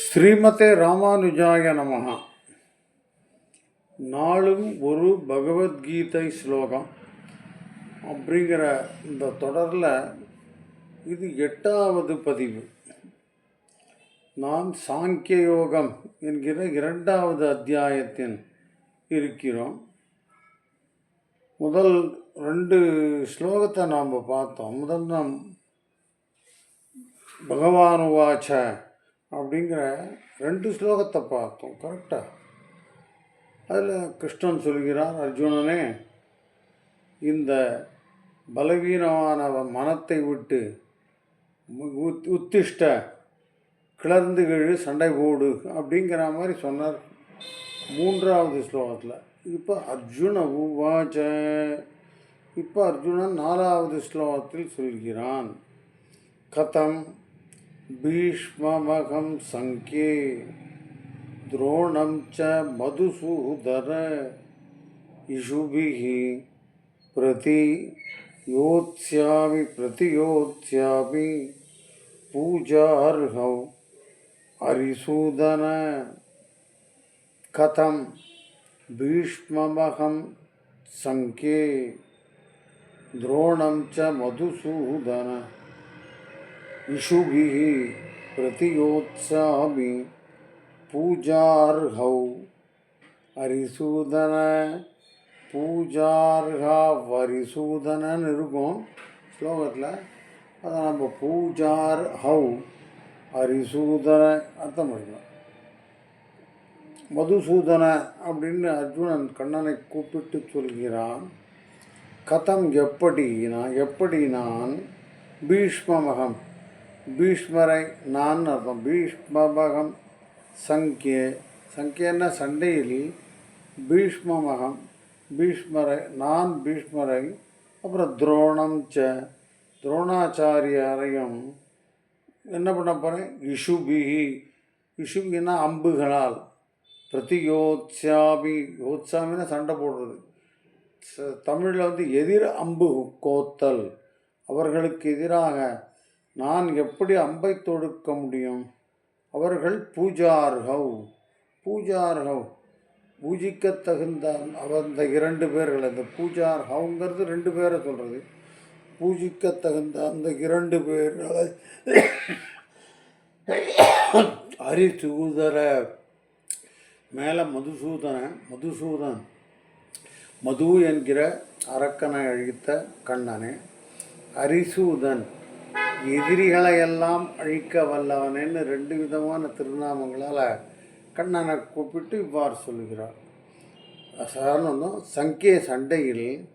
ஸ்ரீமதே ராமானுஜாய நமகா நாளும் ஒரு பகவத்கீதை ஸ்லோகம். அப்படிங்கிற இந்த தொடரில் இது எட்டாவது பதிவு. நாம் சாங்கிய யோகம் என்கிற இரண்டாவது அத்தியாயத்தின் இருக்கிறோம். முதல் ரெண்டு ஸ்லோகத்தை நாம் பார்த்தோம். முதல் நாம் பகவானுவாச்ச அப்படிங்கிற ரெண்டு ஸ்லோகத்தை பார்த்தோம் கரெக்டாக அதில் கிருஷ்ணன் சொல்கிறார் அர்ஜுனனே இந்த பலவீனமான மனத்தை விட்டு உத் உத்திஷ்ட கிளர்ந்து கீழ் சண்டை போடு அப்படிங்கிற மாதிரி சொன்னார் மூன்றாவது ஸ்லோகத்தில். இப்போ அர்ஜுன உவாச்ச. இப்போ அர்ஜுனன் நாலாவது ஸ்லோகத்தில் சொல்கிறான் கதம் भीष्ममहं सङ्ख्ये द्रोणं च मधुसूदर इषुभिः प्रति योत्स्यामि प्रतियोत्स्यामि पूजार्हौ हरिसूदन कथं? भीष्ममहं सङ्ख्ये द्रोणं च मधुसूदन। इषुभिः प्रतियोत्सामि पूजार्हौ ஹரிசூதன பூஜார்ஹா வரிசூதனன்னு இருக்கும் ஸ்லோகத்தில் அதை நம்ம பூஜார் ஹவ் ஹரிசூதன அர்த்தம் பண்ணிக்கலாம் மதுசூதன அப்படின்னு அர்ஜுனன் கண்ணனை கூப்பிட்டு சொல்கிறான் கதம் எப்படி நான் எப்படி நான் பீஷ்மமகம் பீஷ்மரை நான் அர்த்தம் பீஷ்மமகம் சங்கே. சங்கேன சண்டையில். பீஷ்மமகம். பீஷ்மரை நான் பீஷ்மரை. அப்புறம் துரோணம் ச. துரோணாச்சாரியாரையும் என்ன பண்ண போகிறேன் இஷுபிஹி இஷுபின்னா அம்புகளால். பிரதியோத்சாமி யோத்சாமின்னா சண்டை போடுறது. ச- தமிழில் வந்து எதிர் அம்பு கோத்தல். அவர்களுக்கு எதிராக நான் எப்படி அம்பை தொடுக்க முடியும்? அவர்கள் பூஜார்கவ். பூஜார்கவ். பூஜிக்க தகுந்த அவர் இந்த இரண்டு பேர்கள் அந்த பூஜார் ஹவுங்கிறது ரெண்டு பேரை சொல்கிறது பூஜிக்க தகுந்த அந்த இரண்டு பேர்களை ஹரிசூதர மேலே மதுசூதன மதுசூதன். மது என்கிற அரக்கனை அழித்த கண்ணனே எதிரிகளை எதிரிகளையெல்லாம் அழிக்க வல்லவனேன்னு ரெண்டு விதமான திருநாமங்களால் கண்ணனை கூப்பிட்டு இவ்வாறு சொல்கிறார் சாதாரணம் சங்கே சண்டையில்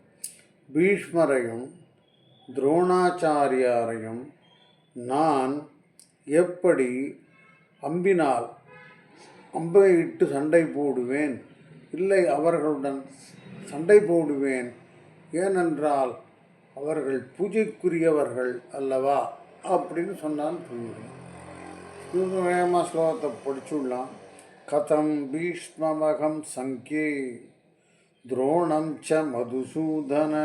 பீஷ்மரையும் துரோணாச்சாரியாரையும் நான் எப்படி அம்பினால் அம்பை இட்டு சண்டை போடுவேன்? இல்லை அவர்களுடன் சண்டை போடுவேன்? ஏனென்றால் அவர்கள் பூஜைக்குரியவர்கள் அல்லவா அப்படின்னு சொன்னால் புரியும் வேகமாக ஸ்லோகத்தை படிச்சுடலாம் கதம் பீஷ்மமகம் சங்கே துரோணம் ச மதுசூதன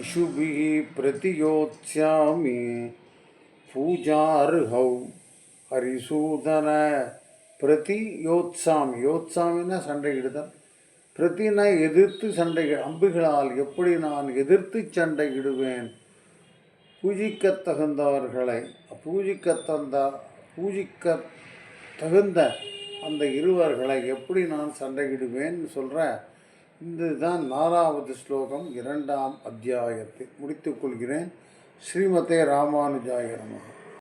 இஷுபிஹி பிரதியோத்ஸ்யாமி பூஜார்ஹௌ ஹரிசூதன பிரதி யோத்சாமி யோத்சாமின்னா சண்டையிடுதல். பிரதினா எதிர்த்து சண்டை அம்புகளால் எப்படி நான் எதிர்த்து சண்டையிடுவேன்? பூஜிக்க தகுந்தவர்களை பூஜிக்க தந்த பூஜிக்க தகுந்த அந்த இருவர்களை எப்படி நான் சண்டையிடுவேன்னு சொல்கிற இதுதான் நாலாவது ஸ்லோகம் இரண்டாம் அத்தியாயத்தை முடித்துக்கொள்கிறேன் ஸ்ரீமதே ராமானுஜாய